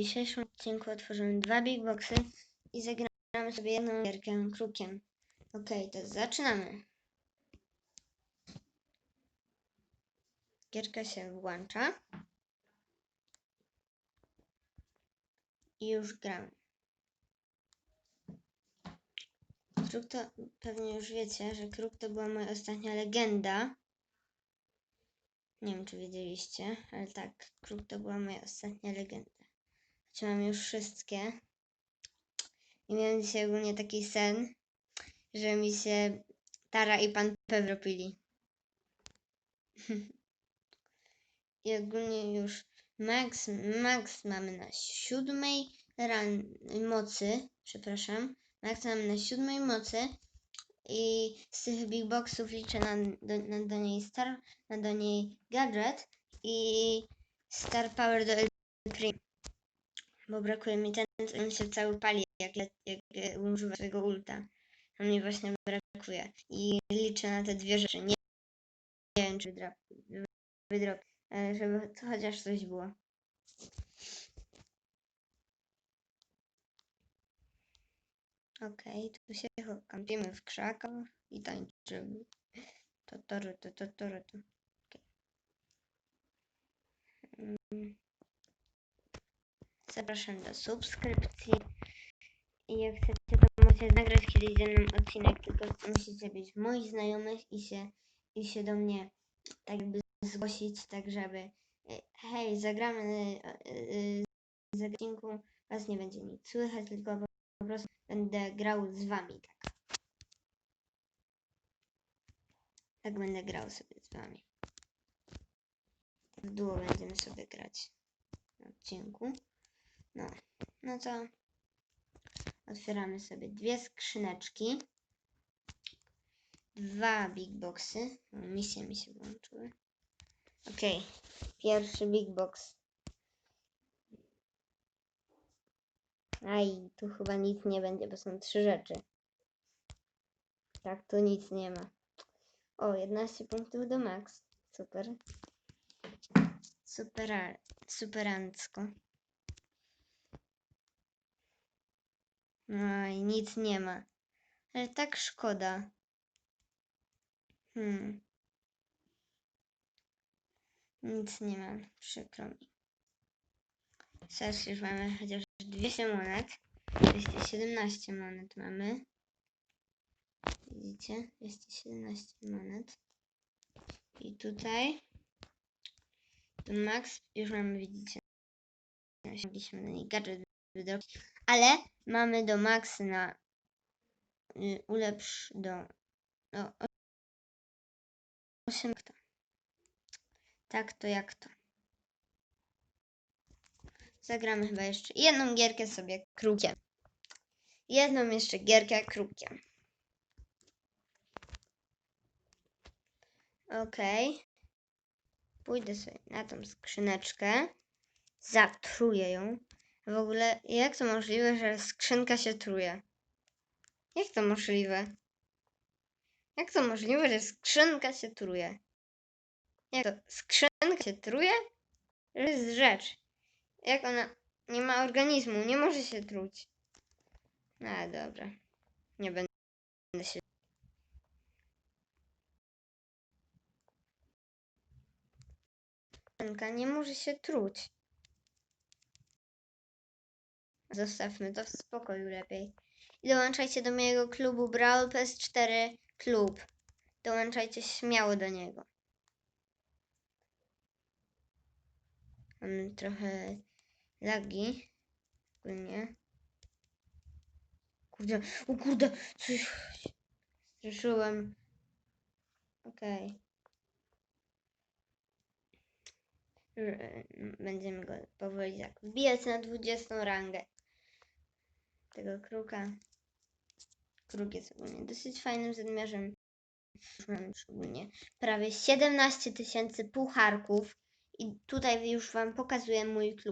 Dzisiejszym odcinku otworzymy dwa big boxy i zagramy sobie jedną gierkę krukiem. Okej, to zaczynamy. Gierka się włącza. I już gramy. Kruk to pewnie już wiecie, że kruk to była moja ostatnia legenda. Nie wiem, czy wiedzieliście, ale tak, kruk to była moja ostatnia legenda. Choć mam już wszystkie. I miałem dzisiaj ogólnie taki sen, że mi się Tara i Pan P wropili. I ogólnie już max, max mamy na siódmej ran, mocy, przepraszam. Max mamy na siódmej mocy. I z tych big boxów liczę na, do, na do niej star, na do niej gadżet i star power do El Primo. Bo brakuje mi ten, co mi się cały pali, jak, le- jak e, używa swojego ulta. A mnie właśnie brakuje. I liczę na te dwie rzeczy. Nie, nie wiem, czy wydrop, e, żeby to chociaż coś było. Okej, tu się kampimy w krzakach i tańczymy. To toru, to to toru, to. Okej. Mm. Zapraszam do subskrypcji. I jak chcecie, to możecie nagrać kiedyś ze mną odcinek, tylko musicie być moich znajomych i się, i się do mnie tak jakby zgłosić, tak żeby e, hej, zagramy e, e, z odcinku, was nie będzie nic słychać, tylko po, prostu będę grał z wami, tak. Tak będę grał sobie z wami. W duo będziemy sobie grać na odcinku. No, no to otwieramy sobie dwie skrzyneczki. Dwa big boxy. Misje mi się włączyły. Okej, pierwszy big box. Aj, tu chyba nic nie będzie, bo są trzy rzeczy. Tak, tu nic nie ma. O, 11 punktów do max. Super. Super, superancko. I nic nie ma. Ale tak szkoda. Hmm. Nic nie mam, przykro mi. Teraz już mamy chociaż 200 monet. 217 monet mamy. Widzicie? 217 monet. I tutaj tu max już mamy, widzicie. Mogliśmy na niej gadżet wydrobić. Ale mamy do max na y, ulepsz do no, 8 kto. Tak to jak to. Zagramy chyba jeszcze jedną gierkę sobie krukiem. Jedną jeszcze gierkę krukiem. Okej. Pójdę sobie na tą skrzyneczkę. Zatruję ją. W ogóle, jak to możliwe, że skrzynka się truje? Jak to możliwe? Jak to możliwe, że skrzynka się truje? Jak to? Skrzynka się truje? To jest rzecz. Jak ona nie ma organizmu, nie może się truć. No dobra. Nie będę się. Skrzynka nie może się truć. Zostawmy to w spokoju lepiej. I dołączajcie do mojego klubu Brawl PS4 Klub. Dołączajcie śmiało do niego. Mam trochę lagi. Ogólnie. Kurde, o kurde, coś straszyłem. Okej. R- Będziemy go powoli tak wbijać na 20 rangę. Tego kruka. Kruk jest ogólnie dosyć fajnym zadmiarzem. Już Mam szczególnie prawie 17 tysięcy pucharków. I tutaj już Wam pokazuję mój klub.